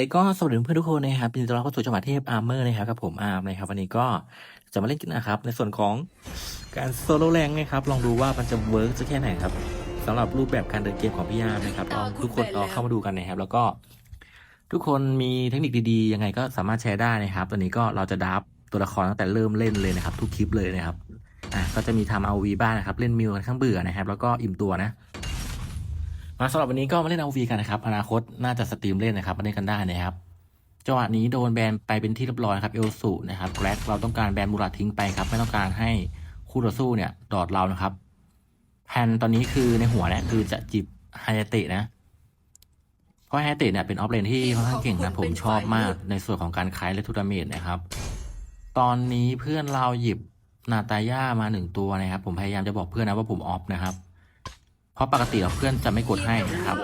เลยก็สวัสดีเพื่อนทุกคนนะครับยินดีต้อนรับเข้าสู่จังหวัดเทพอาร์เมอร์นะครับกับผมอาร์มนะครับวันนี้ก็จะมาเล่นกันนะครับ ในส่วนของการโซโล่แรงนะครับลองดูว่ามันจะเวิร์กจะแค่ไหนครับสำหรับรูปแบบการเดินเกมของพี่อาร์มนะครับลองทุกคนลองเข้ามาดูกันนะครับ แล้วก็ ทุกคนมีเทคนิคดีๆยังไงก็สามารถแชร์ได้นะครับตอนนี้ก็เราจะดับตัวละครตั้งแต่เริ่มเล่นเลยนะครับ ทุกคลิปเลยนะครับอะก็จะมีทำเอาวีบ้างนะครับ เล่นมิวกันข้างเบื่อนะครับ แล้วก็อิ่มตัวนะ มาสำหรับวันนี้ก็มาเล่นเอาวีกันนะครับ อนาคตน่าจะสตรีมเล่นนะครับมาเล่นกันได้นะครับจังหวะนี้โดนแบนไปเป็นที่เรียบร้อยครับเอลสูนะครับแกร็กเราต้องการแบนมูราทิ้งไปครับ ไม่ต้องการให้คู่ต่อสู้เนี่ยดอดเรานะครับแผนตอนนี้คือในหัวเนี่ยคือจะจิบไฮยาเตะนะ เพราะไฮยาเตะเนี่ยเป็นออฟเลนที่ค่อนข้างเก่งนะผมชอบมากในส่วนของการคายและทูดาเมจนะครับ ตอนนี้เพื่อนเราหยิบนาตาย่ามาหนึ่งตัวนะครับ ผมพยายามจะบอกเพื่อนนะว่าผมออฟนะครับ ราะปกติแล้วเพื่อนจะไม่กดให้นะครับ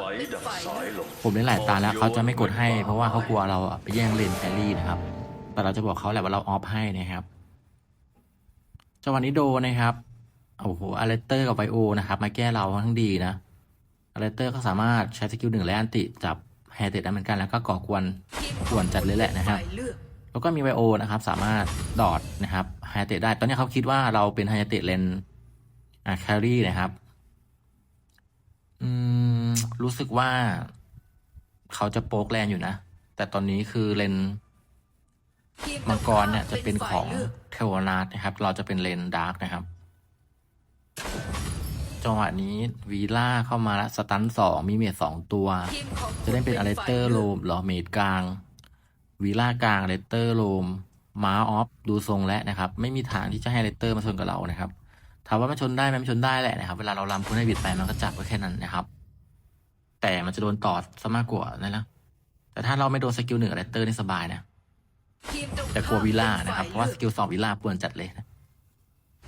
ผมเล่นหลายตาแล้วเขาจะไม่กดให้ เพราะว่าเขากลัวเราไปแย่งเลนแครี่นะครับ แต่เราจะบอกเขาแหละว่าเราออฟให้นะครับจังหวะนี้โดนะครับโอ้โหอาร์เลเตอร์กับไบโอนะครับมาแก้เราค่อนข้งดีนะอาร์เลเตอร์ก็สามารถใช้สกิลหนึ่งและอันติจับแฮร์เตดได้เหมือนกันแล้วก็ก่อกวนกวนจัดเลยแหละนะครับแล้วก็มีไบโอนะครับ สามารถดอดนะครับไฮเตดได้ ตอนนี้เขาคิดว่าเราเป็นไฮเตดเลนอ่าแครี่นะครับ อืม รู้สึกว่า เขาจะโป๊กแลนอยู่นะ แต่ตอนนี้คือเลนมังกรเนี่ยจะเป็นของเทวนาทนะครับ เราจะเป็นเลนดาร์กนะครับ จังหวะนี้วีล่าเข้ามาแล้วสตันสองมีเมดสองตัว จะได้เป็นอเลสเตอร์โลมหรอเมดกลางวีล่ากลางเลสเตอร์โลมม้าออฟดูทรงแล้วนะครับ ไม่มีทางที่จะให้เลสเตอร์มาชนกับเรานะครับ ถามว่ามันชนได้ไหมมันชนได้แหละนะครับเวลาเราลำคุณให้บิดไปมันก็จับก็แค่นั้นนะครับ แต่มันจะโดนตอดซะมากกว่านั่นแหละแต่ถ้าเราไม่โดนสกิลหนึ่งเลเตอร์นี่สบายนะแต่กลัววิล่านะครับ เพราะว่าสกิลสองวิล่าป่วนจัดเลยนะ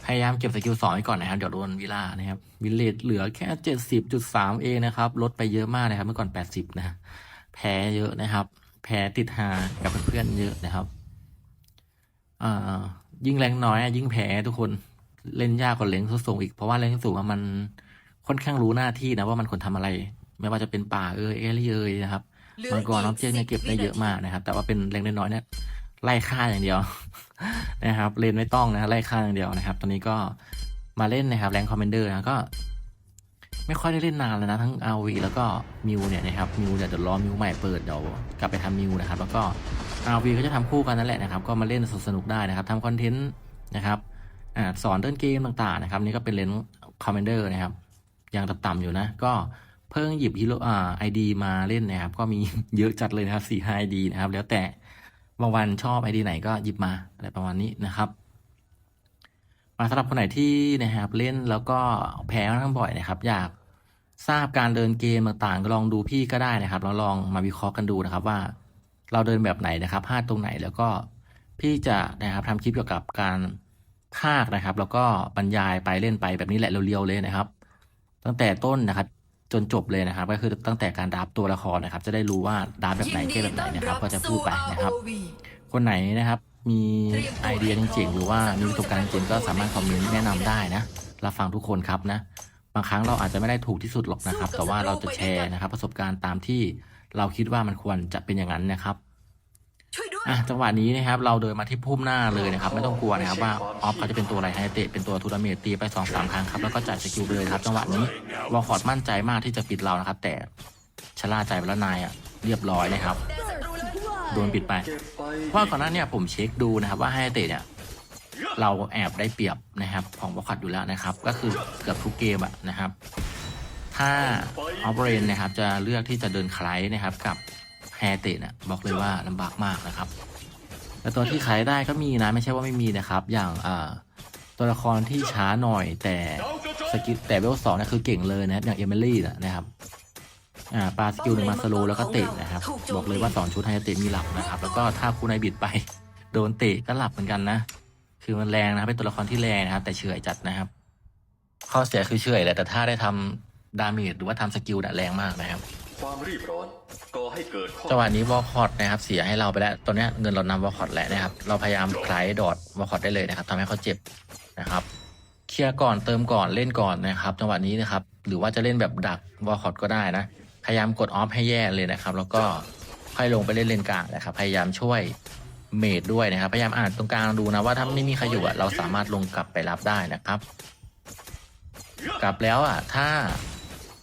พยายามเก็บสกิลสองไว้ก่อนนะครับ เดี๋ยวโดนวิล่านะครับวิลเลจเหลือแค่เจ็ดสิบจุดสามเองนะครับ ลดไปเยอะมากนะครับ เมื่อก่อนแปดสิบนะแพ้เยอะนะครับ แพ้ติดหากับเพื่อนเยอะนะครับอ่ายิ่งแรงน้อยยิ่งแพ้ทุกคน เล่นยากกว่าเล้งสูงอีกเพราะว่าเล้งสูงอะมันค่อนข้างรู้หน้าที่นะว่ามันควรทำอะไร ไม่ว่าจะเป็นป่าเอยเอลี่เอยนะครับมังกรน้องเจนเนี่ยเก็บได้เยอะมากนะครับ แต่ว่าเป็นเล็งน้อยๆเนี่ยไล่ฆ่าอย่างเดียวนะครับเลนไม่ต้องนะไล่ฆ่าอย่างเดียวนะครับ ตอนนี้ก็มาเล่นนะครับแรงคอมเมนเดอร์นะก็ ไม่ค่อยได้เล่นนานแล้วนะทั้ง RV แล้วก็มิวเนี่ยนะครับมิวเนี่ยเดี๋ยวรอมิวใหม่เปิดเดี๋ยวกลับไปทำมิวนะครับ แล้วก็ RV ก็จะทำคู่กันนั่นแหละนะครับ ก็มาเล่นสนุกๆได้นะครับทำคอนเทนต์นะครับอ่า สอนเดินเกมต่างๆนะครับนี่ก็เป็นเลนคอมเมนเดอร์นะครับยังต่ำๆอยู่นะ ก็เพิ่งหยิบฮีโร่ไอดีมาเล่นนะครับ ก็มีเยอะจัดเลยนะครับสี่ห้าไอดีนะครับ แล้วแต่บางวันชอบไอดีไหนก็หยิบมาอะไรประมาณนี้นะครับมาสำหรับคนไหนที่นะครับเล่นแล้วก็แพ้ค่อนข้างบ่อยนะครับ อยากทราบการเดินเกมต่างๆ ก็ลองดูพี่ก็ได้นะครับแล้วลองมาวิเคราะห์กันดูนะครับว่า เราเดินแบบไหนนะครับพลาดตรงไหนแล้วก็พี่จะนะครับทำคลิปเกี่ยวกับการ ภาคนะครับ แล้วก็บรรยายไปเล่นไปแบบนี้แหละเรียวๆเลยนะครับ ตั้งแต่ต้นนะครับ จนจบเลยนะครับ ก็คือตั้งแต่การดับตัวละครนะครับ จะได้รู้ว่าดับแบบไหนเกมแบบไหนนะครับ ก็จะพูดไปนะครับ คนไหนนะครับมีไอเดียเจ๋งๆหรือว่ามีประสบการณ์เจ๋งๆก็สามารถคอมเมนต์แนะนำได้นะรับฟังทุกคนครับนะบางครั้งเราอาจจะไม่ได้ถูกที่สุดหรอกนะครับ แต่ว่าเราจะแชร์นะครับ ประสบการณ์ตามที่เราคิดว่ามันควรจะเป็นอย่างนั้นนะครับช่วยด้วย อะจังหวะนี้นะครับเราเดินมาที่พุ่มหน้าเลยนะครับไม่ต้องกลัวนะครับว่าออฟเขาจะเป็นตัวอะไรไฮเตะเป็นตัวทูดาเมจตีไปสองสามครั้งครับแล้วก็จ่ายสกิลเลยครับจังหวะนี้วอลคอร์ดมั่นใจมากที่จะปิดเรานะครับ แต่ชะล่าใจไปแล้วนายอะเรียบร้อยนะครับโดนปิดไปเพราะว่าก่อนหน้าเนี่ยผมเช็คดูนะครับว่าไฮเตะเนี่ยเราแอบได้เปรียบนะครับของวอลคอร์ดอยู่แล้วนะครับ ก็คือเกือบทุกเกมอะนะครับ ถ้าออฟเรนนะครับจะเลือกที่จะเดินคล้ายนะครับกับ แฮเตะเนี่ยบอกเลยว่าลำบากมากนะครับแต่ตัวที่ขายได้ก็มีนะไม่ใช่ว่าไม่มีนะครับ อย่างตัวละครที่ช้าหน่อยแต่สกิลแต่เวลสองเนี่ยคือเก่งเลยนะครับอย่างเอมิลี่นะครับอ่าปาสกิลหนึ่งมาสโลแล้วก็เตะนะครับ บอกเลยว่าสองชุดไฮเตะมีหลับนะครับ แล้วก็ถ้าคูนายบิดไปโดนเตะก็หลับเหมือนกันนะ คือมันแรงนะครับเป็นตัวละครที่แรงนะครับ แต่เฉื่อยจัดนะครับ ข้อเสียคือเฉื่อยแหละแต่ถ้าได้ทำดาเมจหรือว่าทำสกิลเนี่ยแรงมากนะครับ ความรีบร้อนก่อให้เกิดข้อจังหวะนี้วอลคอร์ดนะครับเสียให้เราไปแล้วตอนนี้เงินเรานำวอลคอร์ดแล้วนะครับ เราพยายามคลายดอทวอลคอร์ดได้เลยนะครับทำให้เขาเจ็บนะครับ เคลียร์ก่อนเติมก่อนเล่นก่อนนะครับ จังหวะนี้นะครับ หรือว่าจะเล่นแบบดักวอลคอร์ดก็ได้นะ พยายามกดออฟให้แย่เลยนะครับ แล้วก็ค่อยลงไปเล่นเลนกลางนะครับ พยายามช่วยเมดด้วยนะครับ พยายามอ่านตรงกลางดูนะว่าถ้าไม่มีใครอยู่อะเราสามารถลงกลับไปรับได้นะครับ กลับแล้วอะถ้า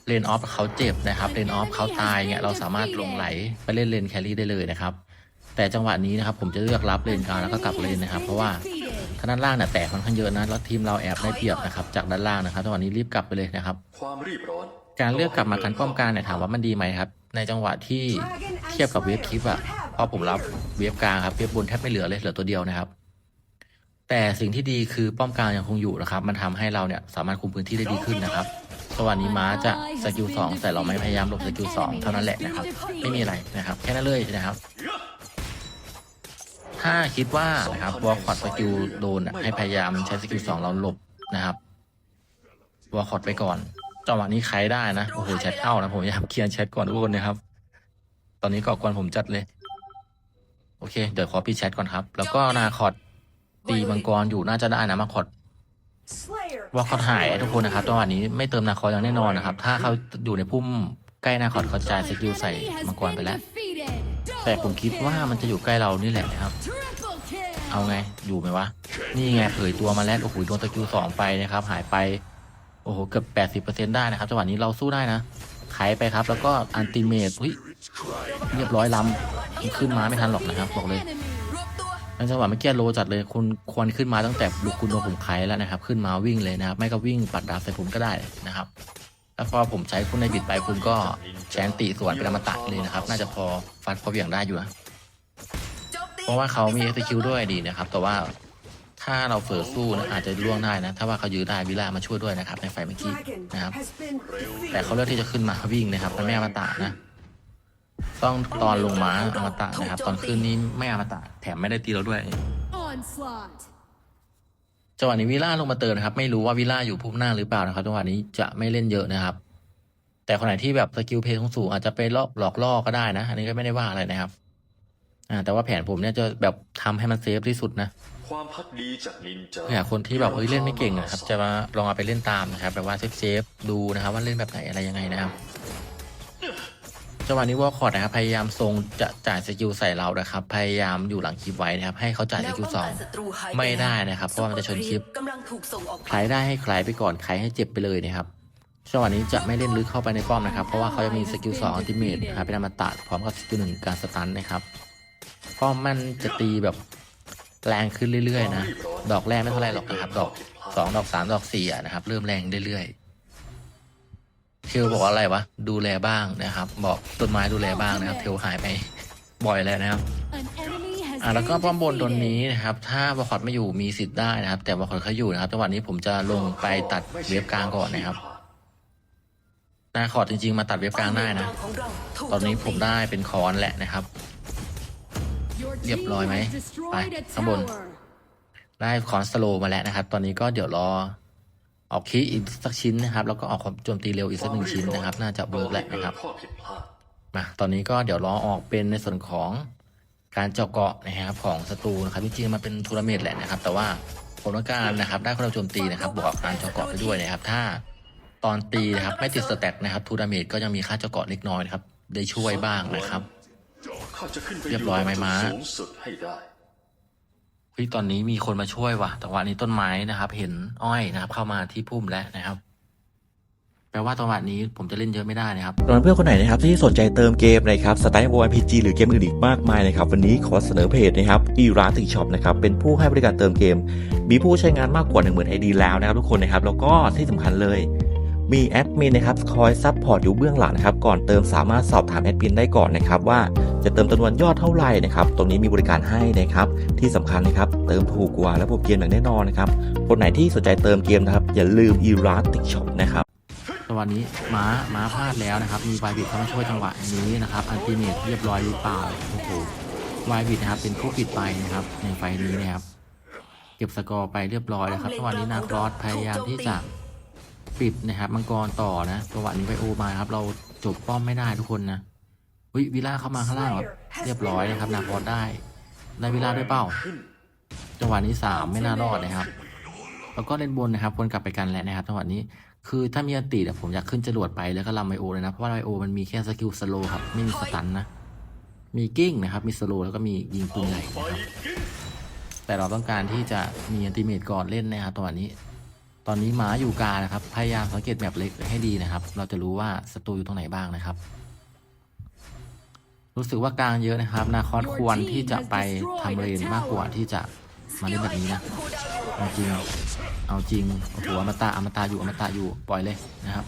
เลนออฟเขาเจ็บนะครับเลนออฟเขาตายเงี้ยเราสามารถลงไหลไปเล่นเลนแครี่ได้เลยนะครับ แต่จังหวะนี้นะครับผมจะเลือกรับเลนกลางแล้วก็กลับเลนนะครับ เพราะว่าถ้าด้านล่างเนี่ยแตกค่อนข้างเยอะนะแล้วทีมเราแอบได้เปรียบนะครับจากด้านล่างนะครับจังหวะนี้รีบกลับไปเลยนะครับความรีบร้อนการเลือกกลับมากันป้อมกลางเนี่ยถามว่ามันดีไหมครับ ในจังหวะที่เทียบกับเวฟคลิปอะพอผมรับเวฟกลางครับเวฟบนแทบไม่เหลือเลยเหลือตัวเดียวนะครับแต่สิ่งที่ดีคือป้อมกลางยังคงอยู่นะครับ มันทำให้เราเนี่ยสามารถคุมพื้นที่ได้ดีขึ้นนะครับ สวัสดีม้าจะสกิลสองแต่เราไม่พยายามหลบสกิลสองเท่านั้นแหละนะครับ ไม่มีอะไรนะครับ แค่นั้นเลยนะครับถ้าคิดว่านะครับวอลคอตสกิลโดนให้พยายามใช้สกิลสองเราหลบนะครับวอลคอตไปก่อนจังหวะนี้ใครได้นะโอ้โหแชทเข้านะผมอยากเคลียร์แชทก่อนทุกคนนะครับ ตอนนี้ก่อกวนผมจัดเลย โอเค เดี๋ยวขอปิดแชทก่อนครับ แล้วก็นาคอตตีมังกรอยู่น่าจะได้นะมาคอต ว่าเขาถ่ายทุกคนนะครับจังหวะนี้ไม่เติมนาคอตอย่างแน่นอนนะครับ ถ้าเขาอยู่ในพุ่มใกล้นาคอตเขาจ่ายสกิลใส่มังกรไปแล้ว แต่ผมคิดว่ามันจะอยู่ใกล้เรานี่แหละนะครับ เอาไงอยู่ไหมวะ นี่ไงเผยตัวมาแล้วโอ้โหโดนสกิลสองไปนะครับ หายไป โอ้โหเกือบแปดสิบเปอร์เซ็นได้นะครับจังหวะนี้เราสู้ได้นะไขไปครับ แล้วก็อันติเมตอุ้ยเรียบร้อยลำขึ้นมาไม่ทันหรอกนะครับบอกเลย ในจังหวะเมื่อกี้โลจัดเลยคุณควรขึ้นมาตั้งแต่ลูกคุณโดนผมไขแล้วนะครับ ขึ้นมาวิ่งเลยนะครับ ไม่ก็วิ่งปัดดาบใส่ผมก็ได้นะครับแล้วพอผมใช้คุณในบิดไปคุณก็แชนติสวนเป็นอมตะเลยนะครับ น่าจะพอฟัดพอเหวี่ยงได้อยู่นะเพราะว่าเขามี execute ด้วยดีนะครับ แต่ว่าถ้าเราเฟิร์สู้นะอาจจะล่วงได้นะ ถ้าว่าเขายื้อได้วิลามาช่วยด้วยนะครับ ในไฟเมื่อกี้นะครับ แต่เขาเลือกที่จะขึ้นมาวิ่งนะครับมันไม่อมตะนะ ต้องตอนลงมาอมตะนะครับ ตอนขึ้นนี้ไม่อมตะ แถมไม่ได้ตีเราด้วย Onslaught. จังหวะนี้วิลล่าลงมาเติมนะครับ ไม่รู้ว่าวิลล่าอยู่พุ่มหน้าหรือเปล่านะครับจังหวะนี้จะไม่เล่นเยอะนะครับ แต่คนไหนที่แบบสกิลเพย์สูงๆอาจจะไปลอกหลอกล่อก็ได้นะ อันนี้ก็ไม่ได้ว่าอะไรนะครับ อ่า แต่ว่าแผนผมเนี่ยจะแบบทำให้มันเซฟที่สุดนะความพักดีจากนินจาเผื่อคนที่แบบเอ้ยเล่นไม่เก่งนะครับ จะมาลองเอาไปเล่นตามนะครับแบบว่าเซฟเซฟๆดูนะครับ ว่าเล่นแบบไหนอะไรยังไงนะครับ จังหวะนี้วอลคอร์ดนะครับพยายามทรงจะจ่ายสกิลใส่เรานะครับ พยายามอยู่หลังคลิปไว้นะครับ ให้เขาจ่ายสกิลสองไม่ได้นะครับ เพราะว่ามันจะชนคลิปใครได้ให้ใครไปก่อนใครให้เจ็บไปเลยนะครับจังหวะนี้จะไม่เล่นลึกเข้าไปในป้อมนะครับ เพราะว่าเขาจะมีสกิลสองอัลติเมทนะครับเป็นอมตะพร้อมกับสกิลหนึ่งการสตันนะครับป้อมมันจะตีแบบแรงขึ้นเรื่อยๆนะ ดอกแรกไม่เท่าไรหรอกนะครับ ดอกสองดอกสามดอกสี่นะครับ เริ่มแรงเรื่อยๆ เทลบอกอะไรวะดูแลบ้างนะครับ บอกต้นไม้ดูแลบ้างนะครับ เทลหายไปบ่อยแล้วนะครับอ่าแล้วก็ป้อมบนตัว defeated. นี้นะครับ ถ้าบอคอดไม่อยู่มีสิทธิ์ได้นะครับ แต่บอคอดเขาอยู่นะครับจังหวะนี้ผมจะลงไปตัดเว็บกลางก่อนนะครับนาคอดจริง ๆ มาตัดเว็บกลางได้นะ ตอนนี้ผมได้เป็นคอนแหละนะครับ เรียบร้อยไหมไปข้างบน ได้คอนสโลมาแล้วนะครับ ตอนนี้ก็เดี๋ยวรอ ออกคีอีกสักชิ้นนะครับ แล้วก็ออกความโจมตีเร็วอีกสักหนึ่งชิ้นนะครับ น่าจะเวิร์กแหละนะครับมาตอนนี้ก็เดี๋ยวรอออกเป็นในส่วนของการเจาะเกาะนะครับของศัตรูนะครับจริงๆมันเป็นทัวร์นาเมนต์แหละนะครับ แต่ว่าผมต้องการนะครับ ได้คนเราโจมตีนะครับบวกการเจาะเกาะไปด้วยนะครับ ถ้าตอนตีนะครับไม่ติดสแต็กนะครับทัวร์นาเมนต์ก็ยังมีค่าเจาะเกาะเล็กน้อยนะครับได้ช่วยบ้างนะครับ เรียบร้อยไหมม้า เฮ้ยตอนนี้มีคนมาช่วยว่ะ แต่ว่านี้ต้นไม้นะครับ เห็นอ้อยนะครับ เข้ามาที่พุ่มแล้วนะครับแปลว่าตอนวันนี้ผมจะเล่นเยอะไม่ได้นะครับสำหรับเพื่อนคนไหนนะครับที่สนใจเติมเกมนะครับสไตล์โมบายพีจีหรือเกมอื่นอีกมากมายนะครับวันนี้ขอเสนอเพจนะครับอีร้านติช็อปนะครับเป็นผู้ให้บริการเติมเกม มีผู้ใช้งานมากกว่า 1 0,000 ID แล้วนะครับทุกคนนะครับแล้วก็ที่สำคัญเลย มีแอดมินนะครับคอยซัพพอร์ตอยู่เบื้องหลังนะครับก่อนเติมสามารถสอบถามแอดมินได้ก่อนนะครับว่าจะเติมจำนวนยอดเท่าไหร่นะครับตรงนี้มีบริการให้นะครับที่สำคัญนะครับเติมถูกกว่าและผมเกมอย่างแน่นอนนะครับคนไหนที่สนใจเติมเกมนะครับอย่าลืมอีร้านติช็อปนะครับจังหวะนี้ม้าม้าพลาดแล้วนะครับมีไวบิดเข้ามาช่วยจังหวะนี้นะครับอันติเมตเรียบร้อยหรือเปล่าโอ้โหไวบิดนะครับเป็นผู้ปิดไปนะครับในไฟล์นี้นะครับเก็บสกอร์ไปเรียบร้อยแล้วครับจังหวะนี้นาครอสพยายามที่จะ ปิดนะครับ มังกรต่อนะจังหวะนี้ไปโอมาครับ เราจบป้อมไม่ได้ทุกคนนะวิวิล่าเข้ามาข้างล่างครับเรียบร้อยนะครับนาคอสได้ได้วิล่าด้วยเปล่าจังหวะนี้สามไม่น่ารอดนะครับ แล้วก็เล่นบนนะครับวนกลับไปกันแล้วนะครับจังหวะนี้คือถ้ามีอันติเนี่ยผมอยากขึ้นจรวดไปแล้วก็ลำไมโอเลยนะ เพราะว่าไมโอมันมีแค่สกิลสโลครับไม่มีสตันนะ มีกิ้งนะครับ มีสโลแล้วก็มียิงปืนใหญ่นะครับแต่เราต้องการที่จะมีอันติเมตก่อนเล่นนะครับตอนนี้ ตอนนี้หมาอยู่กลางนะครับ พยายามสังเกตแบบเล็กให้ดีนะครับ เราจะรู้ว่าศัตรูอยู่ตรงไหนบ้างนะครับ รู้สึกว่ากลางเยอะนะครับ นาคอสควรที่จะไปทำเลนมากกว่าที่จะมาเล่นแบบนี้นะเอาจริงเอาจริงโอ้โหอมตะอมตะอยู่อมตะอยู่ปล่อยเลยนะครับ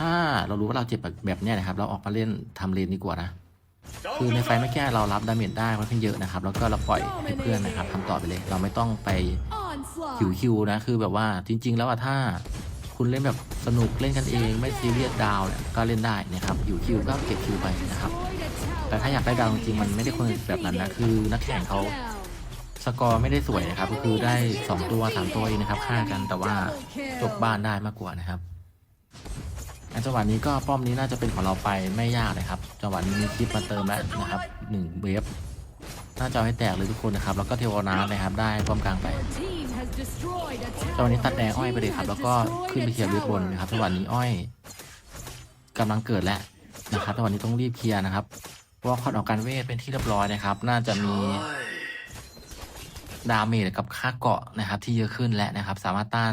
ถ้าเรารู้ว่าเราเจ็บแบบนี้นะครับ เราออกมาเล่นทำเลนดีกว่านะคือในไฟไม่แก้เรารับดาเมจได้ค่อนข้างเยอะนะครับ แล้วก็เราปล่อยให้เพื่อนนะครับทำต่อไปเลย เราไม่ต้องไป คิวคิวนะคือแบบว่าจริง ๆ แล้วอะถ้าคุณเล่นแบบสนุกเล่นกันเองไม่ซีเรียสดาวเนี่ยก็เล่นได้นะครับคิวคิวก็เก็บคิวไปนะครับแต่ถ้าอยากได้ดาวจริงๆมันไม่ได้ควแบบนั้นนะคือนักแข่งเขาสกอร์ไม่ได้สวยนะครับก็คือได้ 2 ตัว3ตัวเองนะครับฆ่ากันแต่ว่าจบบ้านได้มากกว่านะครับอันจังหวะนี้ก็ป้อมนี้น่าจะเป็นของเราไปไม่ยากนะครับ จังหวะนี้มีคลิปมาเติมแล้วนะครับหนึ่งเวฟน่าจะให้แตกเลยทุกคนนะครับ แล้วก็เทวนานะครับได้ป้อมกลางไป Your team has destroyed a จังหวะ tower. นี้ตัดแดงอ้อยไปเลยครับ แล้วก็ขึ้นไปเคลียร์เวฟบนนะครับจังหวะนี้อ้อยกำลังเกิดแล้วนะครับจังหวะนี้ต้องรีบเคลียร์นะครับว่าคอนออกการเวทเป็นที่เรียบร้อยนะครับ น่าจะมีดาเมจกับค่าเกาะนะครับ ที่เยอะขึ้นแล้วนะครับ สามารถต้าน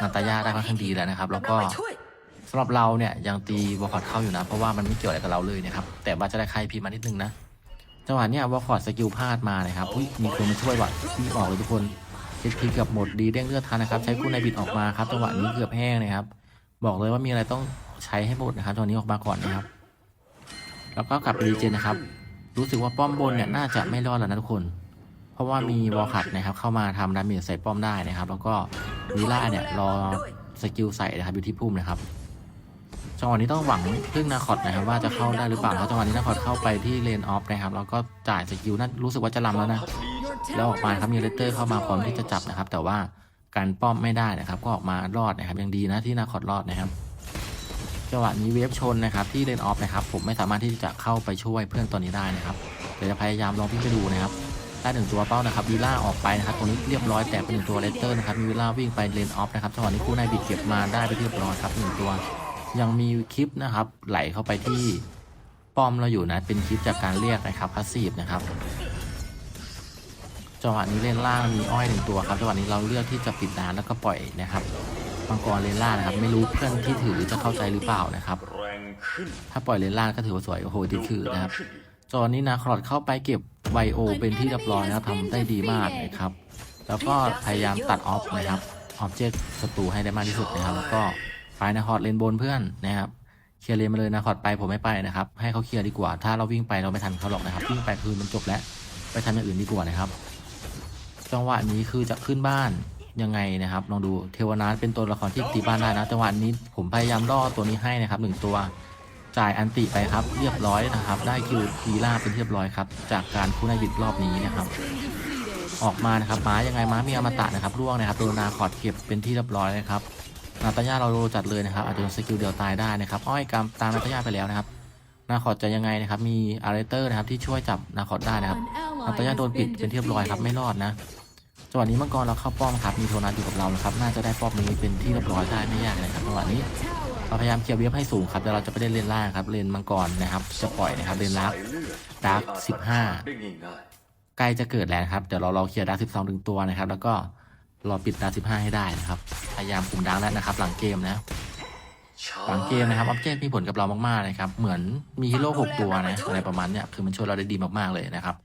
นาตายาได้ค่อนข้างดีแล้วนะครับ แล้วก็สำหรับเราเนี่ยยังตีวอลคอร์ดเข้าอยู่นะ เพราะว่ามันไม่เกี่ยวอะไรกับเราเลยนะครับ แต่ว่าจะได้ใครพีมานิดนึงนะจังหวะเนี้ยวอลคอร์ดสกิลพลาดมานะครับมีคนมาช่วยว่ะพี่ออกเลยทุกคน เอพีเกือบหมดดีเด้งเลือดทันนะครับ ใช้คู่ในบิดออกมาครับจังหวะนี้เกือบแห้งนะครับ บอกเลยว่ามีอะไรต้องใช้ให้หมดนะครับจังหวะนี้ออกมาก่อนนะครับ แล้วก็กลับไปรีเจนนะครับ รู้สึกว่าป้อมบนเนี่ยน่าจะไม่รอดแล้วนะทุกคน เพราะว่ามีวอลคัตนะครับ เข้ามาทำดาเมจใส่ป้อมได้นะครับ แล้วก็วีล่าเนี่ยรอสกิลใส่นะครับอยู่ที่พุ่มนะครับจังหวะนี้ต้องหวังพึ่งนาคอตนะครับว่าจะเข้าได้หรือเปล่าเพราจังหวะนี้นาคอตเข้าไปที่เลนออฟนะครับแล้วก็จ่ายสกิลนั่นรู้สึกว่าจะลำแล้วนะ แล้วออกมาครับมีเลเตอร์เข้ามาพร้อมที่จะจับนะครับ แต่ว่าการป้อมไม่ได้นะครับ ก็ออกมารอดนะครับยังดีนะที่นาคอตรอดนะครับจังหวะนี้เวฟชนนะครับที่เลนออฟนะครับ ผมไม่สามารถที่จะเข้าไปช่วยเพื่อนตัวนี้ได้นะครับเดี๋ยวจะพยายามลองวิ่งไปดูนะครับได้หนึ่งตัวเป้านะครับวีล่าออกไปนะครับตรงนี้เรียบร้อยแต่เป็นหนึ่งตัวเลเตอร์นะครับมีวีล่าวิ่งไปเลนออฟนะครับจังหวะนี้คู่นายบิดเก็บมาได้ไปเรียบร้อยครับหนึ่งตัว ยังมีคลิปนะครับไหลเข้าไปที่ป้อมเราอยู่นะเป็นคลิปจากการเรียกนะครับพาสซีฟนะครับ จังหวะนี้เลนล่างมีอ้อยหนึ่งตัวครับจังหวะนี้เราเลือกที่จะปิดดานแล้วก็ปล่อยนะครับมังกรเลนล่างนะครับ ไม่รู้เพื่อนที่ถือจะเข้าใจหรือเปล่านะครับ ถ้าปล่อยเลนล่างก็ถือว่าสวยโอ้โหติดถือนะครับจอนี้นะครอดเข้าไปเก็บไวโอเป็นที่เรียบร้อยนะครับทำได้ดีมากนะครับ แล้วก็พยายามตัดออฟนะครับออบเจกต์ศัตรูให้ได้มากที่สุดนะครับ แล้วก็ไปนะคอร์ดเลนบนเพื่อนนะครับเคลียร์เลนมาเลยนะคอร์ดไปผมไม่ไปนะครับ ให้เขาเคลียร์ดีกว่า ถ้าเราวิ่งไปเราไม่ทันเขาหรอกนะครับ วิ่งไปคือมันจบแล้ว ไปทำอย่างอื่นดีกว่านะครับ จังหวะนี้คือจะขึ้นบ้านยังไงนะครับ ลองดูเทวนาถเป็นตัวละครที่ตีบ้านได้นะ จังหวะนี้ผมพยายามล่อตัวนี้ให้นะครับหนึ่งตัว จ่ายอันติไปครับ เรียบร้อยนะครับ ได้คิวทีล่าเป็นเรียบร้อยครับ จากการคู่ในบิดรอบนี้นะครับ ออกมานะครับม้ายังไงม้ามีอมตะนะครับร่วงนะครับโดนนาคอร์ดเก็บเป็นที่เรียบร้อยนะครับนาตาย่าเราโรจัดเลยนะครับอาจจะโดนสกิลเดียวตายได้นะครับ อ้อยกำตามนาตาย่าไปแล้วนะครับนาคอร์ดจะยังไงนะครับ มีอาร์เรเตอร์นะครับที่ช่วยจับนาคอร์ดได้นะครับนาตาย่าโดนปิดเป็นเรียบร้อยครับไม่รอดนะ จังหวะนี้มังกรเราเข้าป้อมครับ มีโทนัสอยู่กับเรานะครับ น่าจะได้ป้อมนี้เป็นที่เรียบร้อยได้ไม่ยากเลยครับจังหวะนี้เราพยายามเคลียร์เวฟให้สูงครับแต่เราจะไปเล่นเลนล่างครับเลนมังกรนะครับ จะปล่อยนะครับเลนลับสายเลือดาร์กสิบห้าใกล้จะเกิดแล้วนครับ เดี๋ยวเรารอเคลียร์ดาร์กสิบสองถึงตัวนะครับ แล้วก็รอปิดดาร์กสิบห้าให้ได้นะครับ พยายามคุมดาร์กแล้วนะครับ หลังเกมนะหลังเกมนะครับออบเจกต์มีผลกับเรามากๆนะครับ เหมือนมีฮีโร่หกตัวนะอะไรประมาณเนี้ยคือมันช่วยเราได้ดีมากๆเลยนะครับ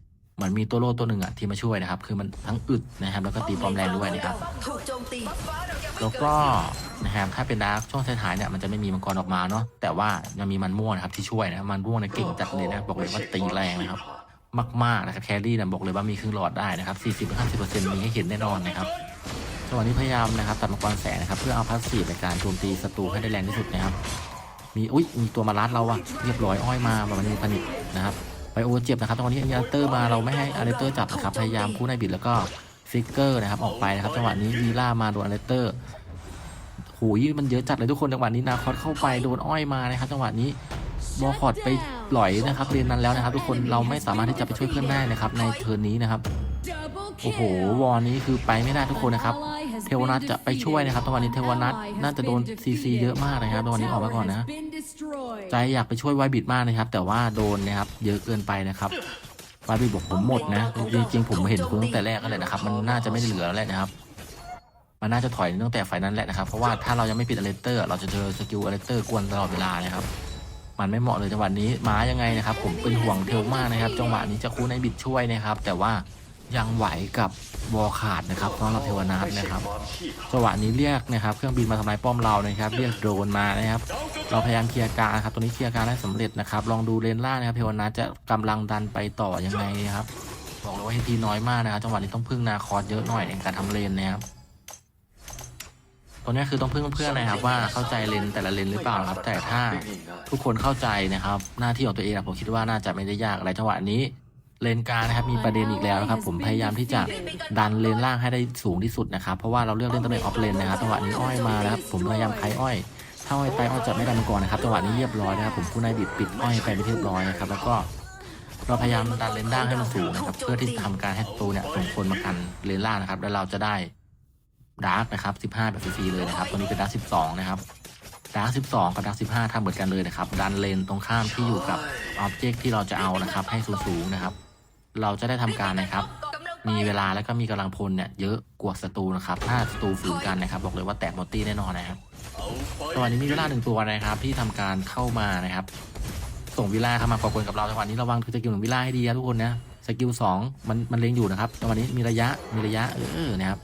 เหมือนมีตัวโล่ตัวหนึ่งอะที่มาช่วยนะครับ คือมันทั้งอึดนะครับ แล้วก็ตีปลอมแรงด้วยนะครับ ถูกโจมตีแล้วก็นะครับถ้าเป็นดาร์กช่วงท้ายๆเนี่ยมันจะไม่มีมังกรออกมาเนาะแต่ว่ายังมีมันม่วงนะครับที่ช่วยนะมันม่วงเนี่ยเก่งจัดเลยนะบอกเลยว่าตีแรงนะครับ มากๆนะครับแครี่เนี่ยบอกเลยว่ามีครึ่งหลอดได้นะครับ40-50%มีให้เห็นแน่นอนนะครับจังหวะนี้พยายามนะครับตัดมังกรแสงนะครับเพื่อเอาพาสซีฟในการโจมตีศัตรูให้ได้แรงที่สุดนะครับมีอุ้ยมีตัวมาลัดเราอะเรียบร้อยอ้อยมาแบบมันมีพนิกนะครับ ไปโอเจ็บนะครับจังหวะนี้อันเตอร์มาเราไม่ให้อาร์เตอร์จับนะครับพยายามคู่ในบิดแล้วก็ฟิกเกอร์นะครับออกไปนะครับจังหวะนี้วีล่ามาโดนอาร์เตอร์หูยมันเยอะจัดเลยทุกคนจังหวะนี้นาคอสเข้าไปโดนอ้อยมานะครับจังหวะนี้บอคอดไปปล่อยนะครับเรียนนั้นแล้วนะครับทุกคนเราไม่สามารถที่จะไปช่วยเพื่อนได้นะครับในเทิร์นนี้นะครับโอ้โหวอลนี้คือไปไม่ได้ทุกคนนะครับ เทวนัทจะไปช่วยนะครับตอนนี้เทวนัทน่าจะโดนซีซีเยอะมากนะครับตอนนี้ออกมาก่อนนะ ใจอยากไปช่วยไวบิดมากนะครับ แต่ว่าโดนนะครับเยอะเกินไปนะครับไวบิดบอกผมหมดนะ จริงๆผมเห็นคุณตั้งแต่แรกก็เลยนะครับ มันน่าจะไม่ได้เหลือแล้วแหละนะครับมันน่าจะถอยตั้งแต่ไฟนั้นแหละนะครับ เพราะว่าถ้าเรายังไม่ปิดอเลเตอร์ เราจะเจอสกิลอเลเตอร์กวนตลอดเวลานะครับ มันไม่เหมาะเลยจังหวะนี้ม้ายังไงนะครับ ผมเป็นห่วงเทลมากนะครับ จังหวะนี้จะคู่ในบิดช่วยนะครับ แต่ว่า ยังไหวกับวอลขาดนะครับสำหรับเทวนาทไม่ใช่นะครับความขี้ขลาดจังหวะนี้เรียกนะครับ เครื่องบินมาทำลายป้อมเรานะครับ เรียกโดรนมานะครับ เราพยายามเคลียร์กลางนะครับตัวนี้เคลียร์กลางได้สำเร็จนะครับ ลองดูเลนล่างนะครับ เทวนาทจะกำลังดันไปต่อยังไงนะครับบอกเลยว่าเฮทีน้อยมากนะครับจังหวะนี้ต้องพึ่งนาคอสเยอะหน่อยในการทำเลนนะครับตัวนี้คือต้องพึ่งเพื่อนนะครับว่าเข้าใจเลนแต่ละเลนหรือเปล่านะครับแต่ถ้าได้ง่ายๆทุกคนเข้าใจนะครับ หน้าที่ของตัวเองอะผมคิดว่าน่าจะไม่ได้ยากอะไรจังหวะนี้ เลนกลางนะครับมีประเด็นอีกแล้วนะครับผมพยายามที่จะดันเลนล่างให้ได้สูงที่สุดนะครับเพราะว่าเราเลือกเล่นตำแหน่งออฟเลนนะครับจังหวะนี้อ้อยมาแล้วครับผมพยายามคลายอ้อยถ้าอ้อยไปอ้อยจะไม่ดันมังกรนะครับจังหวะนี้เรียบร้อยนะครับผมผู้นายบิดปิดอ้อยไปเป็นที่เรียบร้อยนะครับแล้วก็เราพยายามดันเลนล่างให้มันสูงนะครับเพื่อที่จะทำการให้ศัตรูเนี่ยส่งคนมากันเลนล่างนะครับแล้วเราจะได้ดาร์กนะครับ 15 แบบฟรีๆเลยนะครับตัวนี้เป็นดาร์ก 12 นะครับดาร์ก 12 กับดาร์ก 15ทำเหมือนกันเลยนะครับ ดันเลนตรงข้ามที่อยู่กับออบเจกต์ที่เราจะเอานะครับ ให้สูงๆนะครับ เราจะได้ทำการนะครับ มีเวลาแล้วก็มีกำลังพลเนี่ยเยอะกว่าศัตรูนะครับ ถ้าศัตรูฝืนกันนะครับ บอกเลยว่าแตกหมดตี้แน่นอนนะครับตอนนี้มีเวลาหนึ่งตัวนะครับ ที่ทำการเข้ามานะครับ ส่งวิลาเข้ามาก่อกวนกับเราจังหวะนี้ระวังสกิลของวิลาให้ดีนะทุกคนนะสกิลสองมันมันเล็งอยู่นะครับจังหวะนี้มีระยะมีระยะเออนะครับ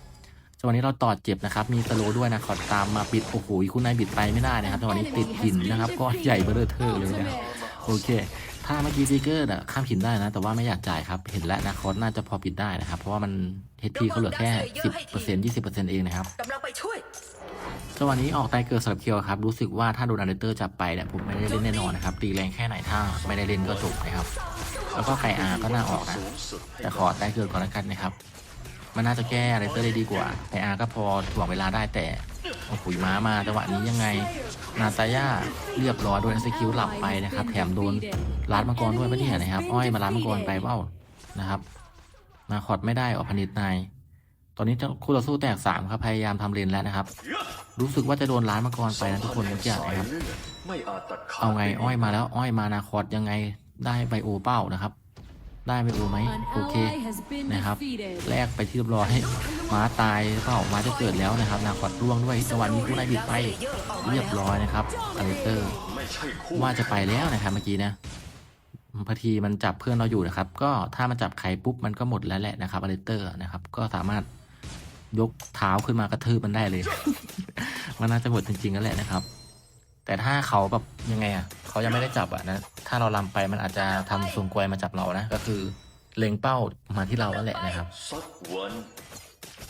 จังหวะนี้เราตอดเจ็บนะครับ มีสโลด้วยนะขอตามมาปิดโอ้โหคุณนายบิดไปไม่ได้นะครับจังหวะนี้ติดหินนะครับก็ใหญ่เบอร่อเทอร์เลยนะครับโอเค ถ้าเมื่อกี้ฟิกเกอร์อะข้ามหินได้นะ แต่ว่าไม่อยากจ่ายครับ เห็นแล้วนะคอสน่าจะพอปิดได้นะครับ เพราะว่ามันเฮดทีเขาเหลือแค่สิบเปอร์เซ็นต์ยี่สิบเปอร์เซ็นต์เองนะครับกำลังไปช่วยจังหวะนี้ออกไตเกิดสลับเคียวครับ รู้สึกว่าถ้าโดนอันเดอร์จับไปเนี่ยผมไม่ได้เล่นแน่นอนนะครับตีแรงแค่ไหนถ้าไม่ได้เล่นก็จบนะครับ แล้วก็ไคอาก็น่าออกนะสูงสุดให้แต่ขอไตเกิดก่อนแล้วกันนะครับ มันน่าจะแก้อันเดอร์ได้ดีกว่าไคอาก็พอถ่วงเวลาได้แต่โอ้โหม้ามาจังหวะนี้ยังไง นาตาย่าเรียบร้อยโดนสกิลหลับไปนะครับ แถมโดนร้านมังกรด้วยปะเนี่ยนะครับ อ้อยมาร้านมังกรไปเปล่านะครับ มาขอดไม่ได้ออกพนิดนายตอนนี้เจ้าคู่ต่อสู้แตกสามครับพยายามทำเลนแล้วนะครับ รู้สึกว่าจะโดนร้านมังกรไปนะทุกคนเมื่อกี้สายนะครับเอาจตัดขาดเอาไงอ้อยมาแล้วอ้อยมานาคอดยังไงได้ไบโอเป้านะครับ ได้ไบโอไหมโอเคนะครับ แลกไปที่เรียบร้อยม้าตายเปล่าม้าจะเกิดแล้วนะครับนาคอดร่วงด้วยจังหวะนี้คู่นายบิดไปเรียบร้อยนะครับอเลเตอร์ไม่ใช่คู่ว่าจะไปแล้วนะครับเมื่อกี้นะพอทีมันจับเพื่อนเราอยู่นะครับ ก็ถ้ามันจับใครปุ๊บมันก็หมดแล้วแหละนะครับอเลเตอร์นะครับ ก็สามารถยกเท้าขึ้นมากระทืบมันได้เลย มันน่าจะหมดจริงๆแล้วแหละนะครับ แต่ถ้าเขาแบบยังไงอะเขายังไม่ได้จับอะนะ ถ้าเราลำไปมันอาจจะทำทรงกวยมาจับเรานะ ก็คือเล็งเป้ามาที่เราแล้วแหละนะครับ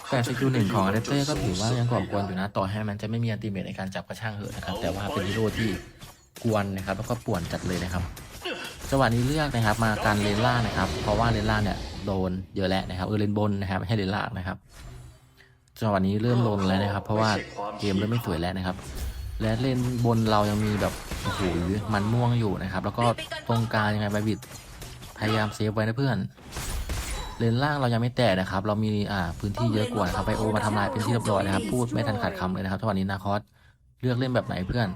แต่สกิลหนึ่งของอเลเตอร์ก็ถือว่ายังก่อกวนอยู่นะต่อให้มันจะไม่มีอันติเมตในการจับกระช่างเหอะนะครับ แต่ว่าเป็นฮีโร่ที่กวนนะครับ แล้วก็ป่วนจัดเลยนะครับจังหวะนี้เลือกนะครับมาการเลนล่านะครับ เพราะว่าเลนล่าเนี่ยโดนเยอะแล้วนะครับเออเลนบนนะครับไม่ให้เลนล่างนะครับจังหวะนี้เริ่มลนแล้วนะครับ เพราะว่าเกมเริ่มไม่สวยแล้วนะครับ และเล่นบนเรายังมีแบบโอ้โหมันม่วงอยู่นะครับ แล้วก็ตรงกลางยังไงบบิดพยายามเซฟไว้นะเพื่อน เลนล่างเรายังไม่แตะนะครับ เรามีอ่าพื้นที่เยอะกว่านะครับไบโอมาทำลายเป็นที่เรียบร้อยนะครับ พูดไม่ทันขาดคำเลยนะครับจังหวะนี้นาคอสเลือกเล่นแบบไหนเพื่อน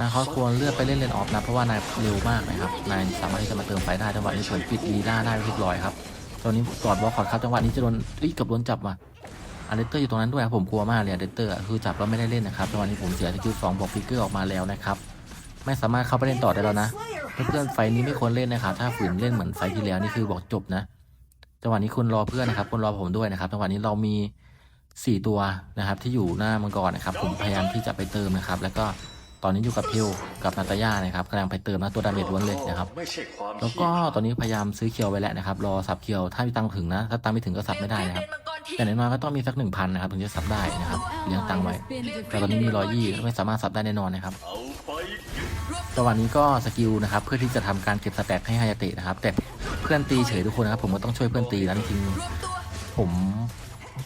นาคอสควรเลือกไปเล่นเลนออฟนะเพราะว่านายเร็วมากนะครับนายสามารถที่จะมาเติมไฟได้จังหวะนี้ผมปิดวีด้าได้เรียบร้อยครับตอนนี้กอดบอลคอร์ดครับจังหวะนี้จะโดนเอ้ยกับโดนจับว่ะ อาร์เดเตอร์อยู่ตรงนั้นด้วยครับผมกลัวมากเลยอาร์เดเตอร์คือจับแล้วไม่ได้เล่นนะครับจังหวะนี้ผมเสียสกิลสองบอกฟิกเกอร์ออกมาแล้วนะครับไม่สามารถเข้าไปเล่นต่อได้แล้วนะเพื่อนๆไฟนี้ไม่ควรเล่นนะครับถ้าฝืนเล่นเหมือนไฟที่แล้วนี่คือบอกจบนะจังหวะนี้คุณรอเพื่อนนะครับคุณรอผมด้วยนะครับจังหวะนี้เรามีสี่ตัวนะครับที่อยู่หน้ามังกรนะครับผมพยายามที่จะไปเติมนะครับ แล้วก็ อนนี้อยู่กับเทลกับนาตาย่านะครับกำลังไปเติมนะตัวดาเมจล้วนเลยนะครับแล้วก็ตอนนี้พยายามซื้อเคียวไว้แล้วนะครับรอสับเคียวถ้ามีตังถึงนะ ถ้าตังไม่ถึงก็สับไม่ได้นะครับแต่อย่างน้อยก็ต้องมีสักหนึ่งพันนะครับถึงจะสับได้นะครับเลี้ยงตังไว้แต่ตอนนี้มีรอยยี่ไม่สามารถสับได้แน่นอนนะครับเอาไปจังหวะนี้ก็สกิลนะครับเพื่อที่จะทำการเก็บสแต็กให้ฮายาเตะนะครับ แต่เพื่อนตีเฉยทุกคนนะครับ ผมก็ต้องช่วยเพื่อนตีนะจริงผม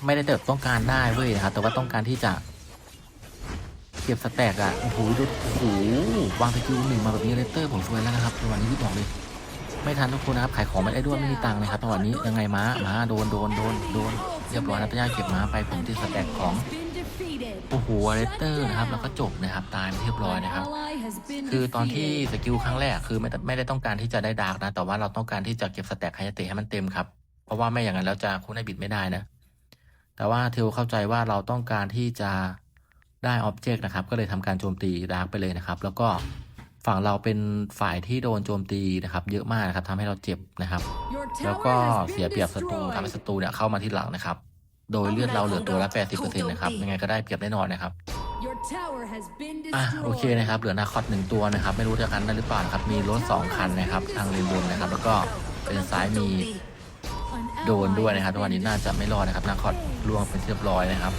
ไม่ได้แบบต้องการได้เว้ยนะครับแต่ว่าต้องการที่จะ ก็บสแต็กอะโอ้โหดูโอ้โหวางสกิลหนึ่งมาแบบนี้เลเตอร์ผมช่วยแล้วนะครับจังหวะนี้รีบบอกเลย ไม่ทันทุกคนนะครับขายของไม่ได้ด้วยไม่มีตังค์นะครับจังหวะนี้ยังไงม้าม้าโดนโดนโดนโดนเรียบร้อยนะตะย่าเก็บม้าไปผมที่สแต็กของโอ้โหเลเตอร์นะครับแล้วก็จบนะครับตายเรียบร้อยนะครับ คือตอนที่สกิลครั้งแรกคือไม่ได้ไม่ได้ต้องการที่จะได้ดาร์กนะแต่ว่าเราต้องการที่จะเก็บสแต็กไฮยาเตะให้มันเต็มครับเพราะว่าไม่อย่างนั้นแล้วจะคุณให้บิดไม่ได้นะ แต่ว่าเทลเข้าใจว่าเราต้องการที่จะ ได้ออบเจกต์นะครับ ก็เลยทำการโจมตีดาร์กไปเลยนะครับ แล้วก็ฝั่งเราเป็นฝ่ายที่โดนโจมตีนะครับ เยอะมากนะครับทำให้เราเจ็บนะครับ Your แล้ว tower ก็ has เสีย been เปรียบศัตรูทำให้ศั destroyed. ตรูเนี่ยเข้ามาที่หลังนะครับ โดยเลือดเราเหลือตัวละ 80%นะครับยังไงก็ได้เปรียบแน่นอนนะครับ Your tower has been อะโอเค destroyed. นะครับ เหลือนาคอตหนึ่งตัวนะครับ ไม่รู้จะคันได้หรือเปล่านะครับ มีรถสองคันนะครับ ทางเลนบนนะครับ แล้วก็เป็นซ้ายมี An โดน ally ด้วย has นะครับ been ตัวนนี้น่าจะไม่รอดนะครับนาคอตล่วงเป็นที่เรียบร้อยนะครับ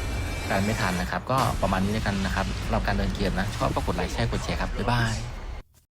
การไม่ทันนะครับ ก็ประมาณนี้แล้วกันนะครับสำหรับการเดินเกมนะชอบก็กดไลค์แชร์กดแชร์ครับบ๊ายบาย